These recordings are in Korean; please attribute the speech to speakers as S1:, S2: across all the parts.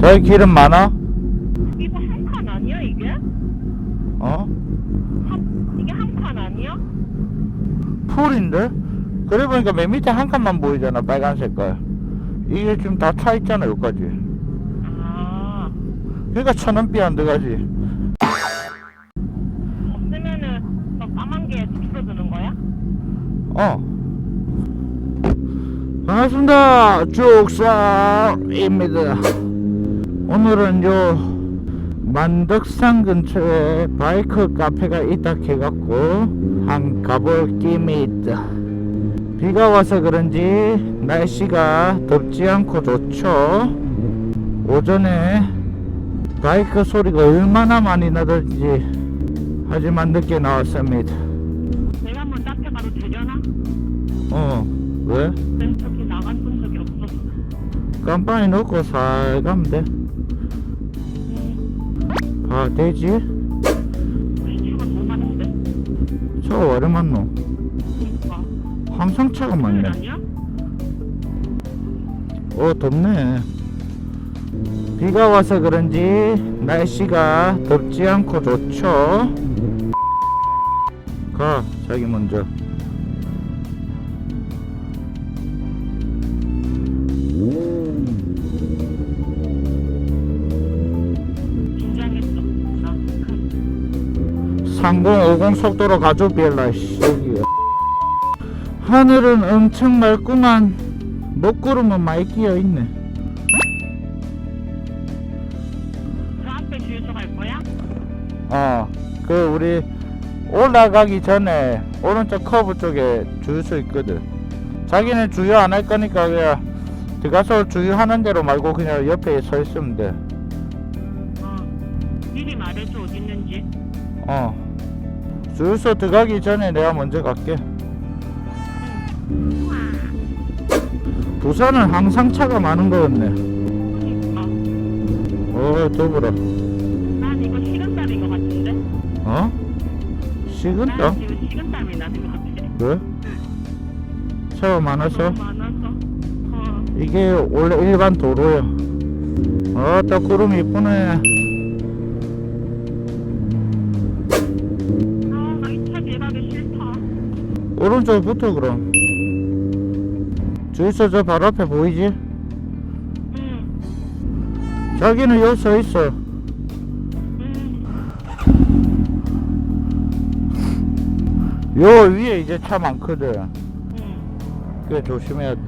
S1: 저기 기름 많아?
S2: 이거 한 칸 아니야 이게?
S1: 어?
S2: 한, 이게 한 칸 아니야?
S1: 풀인데? 그래 보니까 맨 밑에 한 칸만 보이잖아 빨간 색깔 이게 지금 다 차 있잖아 여기까지
S2: 아
S1: 그러니까 천원비 안 들어가지
S2: 없으면은 저 까만 게 줄어드는 거야?
S1: 어 반갑습니다 쭉살입니다 오늘은 요 만덕산 근처에 바이크 카페가 있다 해갖고 한 가볼 김이 있다 비가 와서 그런지 날씨가 덥지 않고 좋죠 오전에 바이크 소리가 얼마나 많이 나던지 하지만 늦게 나왔습니다
S2: 내가 한번 카페 가도 되려나?
S1: 어 왜? 깜빵이 넣고 살 가면 돼.
S2: 음,
S1: 아, 되지?
S2: 차가
S1: 왜 이리 많노? 항상 차가 많네.
S2: 아니야?
S1: 어, 덥네. 비가 와서 그런지 날씨가 덥지 않고 좋죠? 가, 자기 먼저. 3050 속도로 가죠, 비엘라, 씨. 여기. 하늘은 엄청 맑구만. 먹구름은 많이 끼어 있네.
S2: 그 앞에 주유소 갈 거야?
S1: 어, 그 우리 올라가기 전에 오른쪽 커브 쪽에 주유소 있거든. 자기는 주유 안 할 거니까 그냥 들어가서 주유하는 대로 말고 그냥 옆에 서 있으면 돼.
S2: 어 미리 말해줘 어디 있는지
S1: 어. 주유소 들어가기 전에 내가 먼저 갈게. 부산은 항상 차가 많은 거 같네.
S2: 그니까
S1: 어, 더불어.
S2: 난 이거 식은땀인 것 같은데
S1: 어? 식은땀?
S2: 난 지금 식은땀이 나는 것 같아
S1: 왜? 차가 많아서?
S2: 너무 많아서 어
S1: 이게 원래 일반 도로야. 어, 딱 구름이 이쁘네. 오른쪽 붙어, 그럼. 주유소 저 바로 앞에 보이지?
S2: 응,
S1: 자기는 여기 서 있어.
S2: 응.
S1: 요 위에 이제 차 많거든.
S2: 응.
S1: 그래, 조심해야 돼.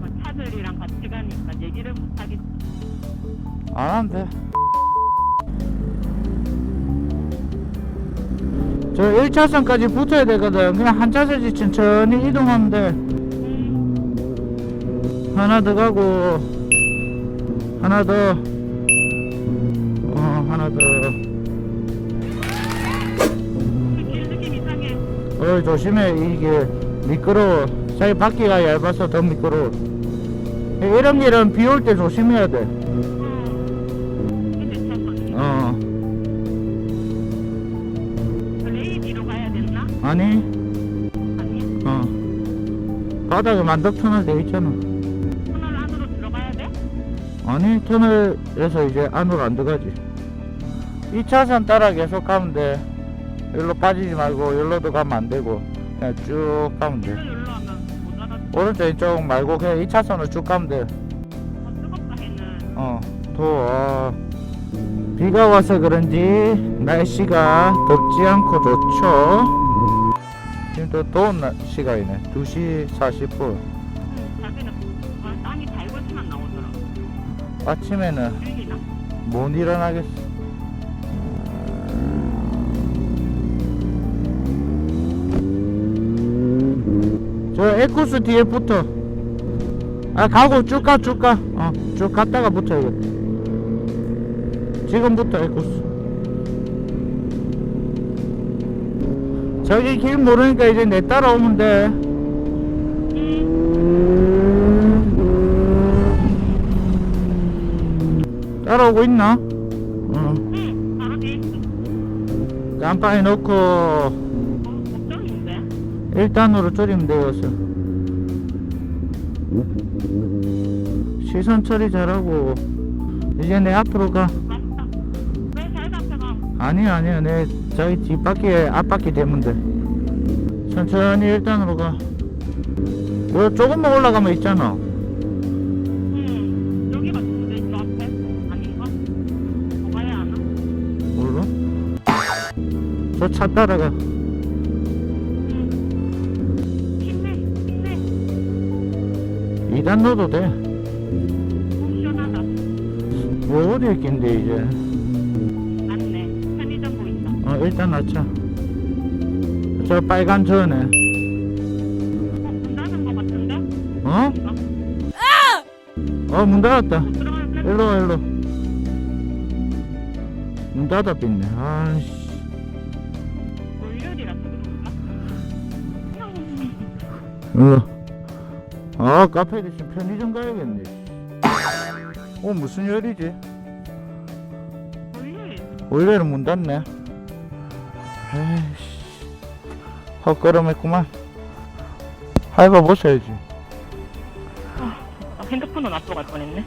S2: 뭐 차들이랑 같이 가니까 얘기를 못 하겠어.
S1: 안 한대. 저 1차선까지 붙어야 되거든. 그냥 한 차선씩 천천히 이동하면 돼.
S2: 응.
S1: 하나 더 가고, 하나 더. 어, 하나 더. 어 조심해 이게 미끄러워 자기 바퀴가 얇아서 더 미끄러워 이런 길은 비 올 때 조심해야 돼. 어, 아니
S2: 아니.
S1: 어 바닥에 만덕 터널 돼 있잖아
S2: 터널 안으로 들어가야 돼?
S1: 아니 터널에서 이제 안으로 안 들어가지 2차선 따라 계속 가면 돼 여기로 빠지지 말고 여기로도 가면 안 되고 그냥 쭉 가면 돼
S2: 일로 일로 하면 못 알아듣.
S1: 오른쪽 이쪽 말고 그냥 2차선으로 쭉 가면 돼
S2: 어, 뜨겁다 해는.
S1: 어, 더워. 아, 비가 와서 그런지 날씨가 덥지 않고 좋죠. 또 더운 날- 시간이네. 2시 40분.
S2: 응. 자기는 어, 땀이 달궈지만 나오더라.
S1: 아침에는
S2: 들리나?
S1: 못 일어나겠어. 저 에코스 뒤에 붙어. 아, 가고 쭉 가, 쭉 가. 어, 쭉 갔다가 붙어야겠다. 지금부터 에코스. 저기 길 모르니까 이제 내 따라오면 돼. 따라오고 있나? 어.
S2: 응. 바로 뒤에 있어.
S1: 깜빡이 넣고
S2: 어, 걱정인데.
S1: 1단으로 줄이면 되어서 시선 처리 잘하고 이제 내 앞으로 가
S2: 맞다. 왜 자기가 앞에 가?
S1: 아니야 아니야 내 저기 뒷바퀴에 앞바퀴 대면 돼 천천히 일단으로 가뭐 조금만 올라가면 있잖아
S2: 응. 여기가 누구데 있어 앞에? 아닌가? 더 가야 하나?
S1: 몰라? 저 차 따라가
S2: 응. 힘내. 힘내.
S1: 2단 넣어도 돼. 뭐 어디 있긴데 이제 일단 놔차 저 빨간 전에
S2: 어? 문 닫은 거 같은데?
S1: 어? 어 문 닫았다? 일로 와 일로 문 닫아 삐네 아이씨? 일로 아 카페 대신 편의점 가야겠네 어 무슨 요일이지?
S2: 월요일.
S1: 원래는 문 닫네 헛걸음했구만. 하이바 보셔야지.
S2: 아, 핸드폰은 놔두고 갈 뻔했네.